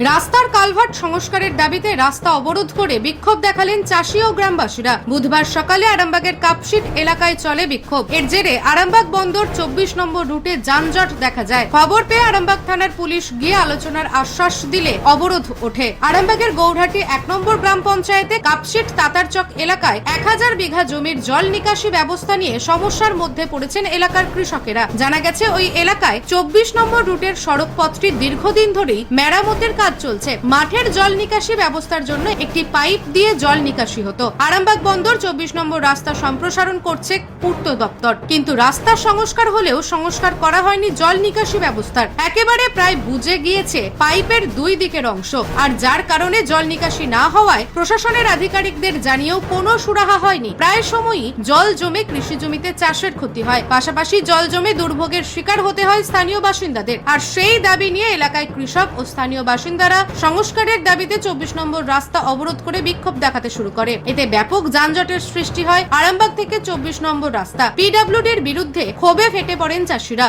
রাস্তার কালভার্ট সংস্কারের দাবিতে রাস্তা অবরোধ করে বিক্ষোভ দেখালেন চাষি ও গ্রামবাসীরা। বুধবার সকালে আরামবাগের কাপশিট এলাকায় চলে বিক্ষোভ। এর জেরে আরামবাগ বন্দর চব্বিশ নম্বর রুটে যানজট দেখা যায়। খবর পেয়ে আরামবাগ থানার পুলিশ গিয়ে আলোচনার আশ্বাস দিলে অবরোধ ওঠে। আরামবাগের গৌরহাটি এক নম্বর গ্রাম পঞ্চায়েতে কাপশিট তাতারচক এলাকায় এক হাজার বিঘা জমির জল নিকাশি ব্যবস্থা নিয়ে সমস্যার মধ্যে পড়েছেন এলাকার কৃষকেরা। জানা গেছে, ওই এলাকায় চব্বিশ নম্বর রুটের সড়ক পথটি দীর্ঘদিন ধরেই মেরামতের কাজ চলছে। মাঠের জল নিকাশি ব্যবস্থার জন্য একটি পাইপ দিয়ে জল নিকাশি হতো। আরামবাগ বন্দর চব্বিশ নম্বর রাস্তা সম্প্রসারণ করছে পূর্ত দপ্তর। কিন্তু রাস্তার সংস্কার হলেও সংস্কার করা হয়নি জল নিকাশি ব্যবস্থার। একেবারে প্রায় বুঝে গিয়েছে পাইপের দুই দিকের অংশ। আর যার কারণে জল নিকাশি না হওয়ায় প্রশাসনের আধিকারিকদের জানিয়েও কোনো সুরাহা হয়নি। প্রায় সময়ই জল জমে কৃষি জমিতে চাষের ক্ষতি হয়। পাশাপাশি জল জমে দুর্ভোগের শিকার হতে হয় স্থানীয় বাসিন্দাদের। আর সেই দাবি নিয়ে এলাকায় কৃষক ও স্থানীয় বাসিন্দারা সংস্কারের দাবিতে চব্বিশ নম্বর রাস্তা অবরোধ করে বিক্ষোভ দেখাতে শুরু করে। এতে ব্যাপক যানজটের সৃষ্টি হয় আরামবাগ থেকে চব্বিশ নম্বর রাস্তা। পিডব্লিউডির বিরুদ্ধে ক্ষোভে ফেটে পড়েন চাষিরা।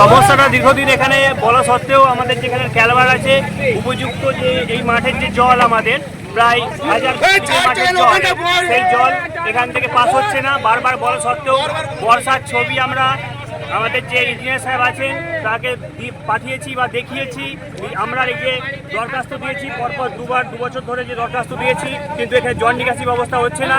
সমস্যাটা দীর্ঘদিন এখানে বলা সত্ত্বেও আমাদের যেখানে ক্যালভার আছে, উপযুক্ত যে এই মাঠের যে জল আমাদের, প্রায় হাজার সেই জল এখান থেকে পাস হচ্ছে না। বারবার বলা সত্ত্বেও বর্ষার ছবি আমরা আমাদের যে ইঞ্জিনিয়ার সাহেব আছেন তাকে পাঠিয়েছি বা দেখিয়েছি। আমরা রেখে দরখাস্ত দিয়েছি। পরপর দুবার দু বছর ধরে যে দরখাস্ত দিয়েছি কিন্তু এখানে জল নিকাশি ব্যবস্থা হচ্ছে না।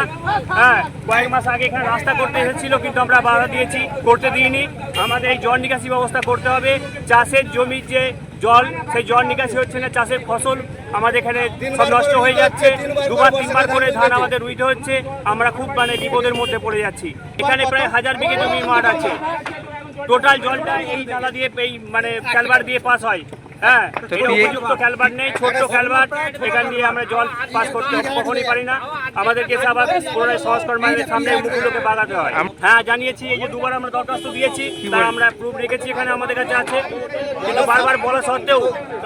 হ্যাঁ কয়েক মাস আগে এখানে রাস্তা করতে এসেছিল কিন্তু আমরা বাধা দিয়েছি করতে দিইনি। আমাদের এই জল নিকাশি ব্যবস্থা করতে হবে। চাষের জমির যে জল সেই জল নিকাশি হচ্ছে না চাষের ফসল আমাদের এখানে সব নষ্ট হয়ে যাচ্ছে। দুবার তিনবার করে ধান আমাদের রুইতে হচ্ছে। আমরা খুব মানে বিপদের মধ্যে পড়ে যাচ্ছি। এখানে প্রায় হাজার বিঘে জমি মাঠ আছে। টোটাল জলটা এই নালা দিয়ে এই মানে ক্যালবার দিয়ে পাস হয়। হ্যাঁ উপযুক্ত ক্যালবার নেই ছোট্ট ক্যালবার এখান দিয়ে আমরা জল পাস করতে কখনই পারি না। আমাদেরকে আবার পুনরায় সংস্কার মানের সামনে মুখগুলোকে বাগাতে হয়। হ্যাঁ জানিয়েছি এই যে দুবার আমরা দরখাস্ত দিয়েছি তার আমরা প্রুফ রেখেছি এখানে আমাদের কাছে আছে। কিন্তু বারবার বলা সত্ত্বেও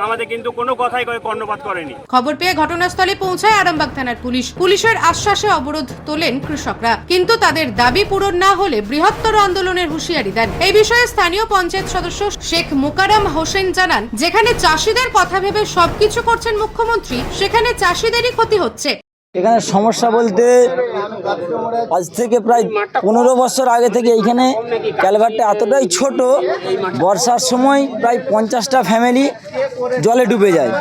আমাদের কিন্তু কোনো কথাই কর্ণপাত করেনি। খবর পেয়ে ঘটনাস্থলে পৌঁছায় আরামবাগ থানার পুলিশ। পুলিশের আশ্বাসে অবরোধ তোলেন কৃষকরা। কিন্তু তাদের দাবি পূরণ না হলে বৃহত্তর আন্দোলনের হুঁশিয়ারি দেন। এই বিষয়ে স্থানীয় পঞ্চায়েত সদস্য শেখ মোকারম হোসেন জানান যেখানে চাষিদের কথা ভেবে সবকিছু করছেন মুখ্যমন্ত্রী সেখানে চাষিদেরই ক্ষতি হচ্ছে। এখানে সমস্যা বলতে আজ থেকে প্রায় পনেরো বছর আগে থেকে এইখানে ক্যালভারটা এতটাই ছোট, বর্ষার সময় প্রায় পঞ্চাশটা ফ্যামিলি জলে ডুবে যায়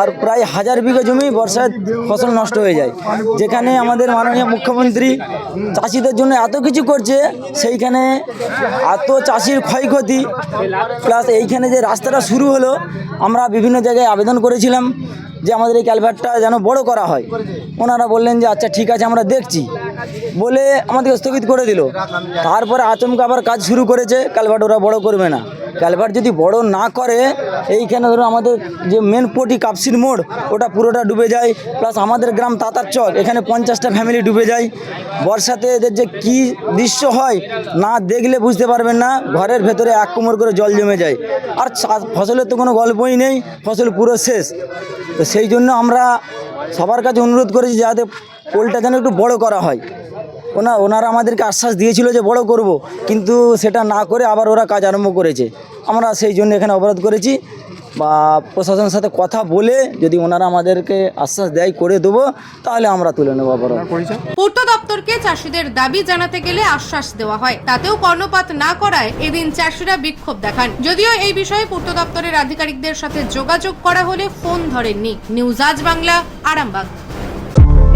আর প্রায় হাজার বিঘা জমি বর্ষায় ফসল নষ্ট হয়ে যায়। যেখানে আমাদের মাননীয় মুখ্যমন্ত্রী চাষিদের জন্য এত কিছু করছে, সেইখানে এত চাষির ক্ষয়ক্ষতি প্লাস এইখানে যে রাস্তাটা শুরু হলো, আমরা বিভিন্ন জায়গায় আবেদন করেছিলাম। যে আমাদের এই ক্যালভারটা যেন বড় করা হয়। ওনারা বললেন যে আচ্ছা ঠিক আছে, আমরা দেখছি। বলে আমাদেরকে স্থগিত করে দিল। তারপরে আচমকা আবার কাজ শুরু করেছে, ক্যালভার্ট ওরা বড় করবে না। ক্যালভার্ট যদি বড় না করে, এইখানে ধরো আমাদের যে মেন পটি কাপসির মোড়, ওটা পুরোটা ডুবে যায় প্লাস আমাদের গ্রাম তাতার চক এখানে পঞ্চাশটা ফ্যামিলি ডুবে যায়। বর্ষাতে এদের যে কি দৃশ্য হয়, না দেখলে বুঝতে পারবেন না, ঘরের ভেতরে এক কোমর করে জল জমে যায়। আর ফসলের তো কোনো গল্পই নেই, ফসল পুরো শেষ। তো সেই জন্য আমরা সবার কাছে অনুরোধ করেছি যাতে পোলটা যেন একটু বড় করা হয়। ওনা ওনারা আমাদেরকে আশ্বাস দিয়েছিল যে বড় করব কিন্তু সেটা না করে আবার ওরা কাজ আরম্ভ করেছে। আমরা সেই জন্য এখানে অবরোধ করেছি। বা প্রশাসনের সাথে কথা বলে যদি ওনারা আমাদেরকে আশ্বাস দেয় করে দেবো তাহলে আমরা তুলে নেব অবরোধ। পূর্ত দপ্তরকে চাষিদের দাবি জানাতে গেলে আশ্বাস দেওয়া হয়। তাতেও কর্ণপাত না করায় এদিন চাষিরা বিক্ষোভ দেখান। যদিও এই বিষয়ে পূর্ত দপ্তরের আধিকারিকদের সাথে যোগাযোগ করা হলে ফোন ধরেননি। নিউজ আজ বাংলা আরামবাগ।